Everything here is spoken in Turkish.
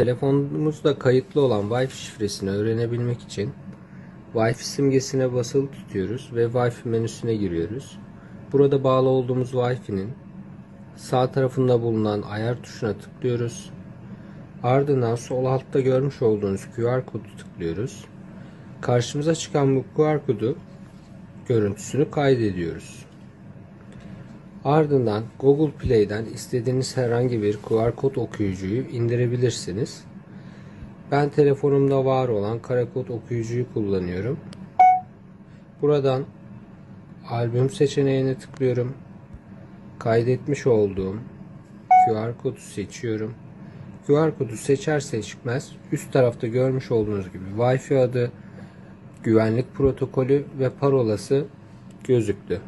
Telefonumuzda kayıtlı olan Wi-Fi şifresini öğrenebilmek için Wi-Fi simgesine basılı tutuyoruz ve Wi-Fi menüsüne giriyoruz. Burada bağlı olduğumuz Wi-Fi'nin sağ tarafında bulunan ayar tuşuna tıklıyoruz. Ardından sol altta görmüş olduğunuz QR kodu tıklıyoruz. Karşımıza çıkan bu QR kodu görüntüsünü kaydediyoruz. Ardından Google Play'den istediğiniz herhangi bir QR kod okuyucuyu indirebilirsiniz. Ben telefonumda var olan karakod okuyucuyu kullanıyorum. Buradan albüm seçeneğine tıklıyorum. Kaydetmiş olduğum QR kodu seçiyorum. QR kodu seçer seçmez üst tarafta görmüş olduğunuz gibi Wi-Fi adı, güvenlik protokolü ve parolası gözüktü.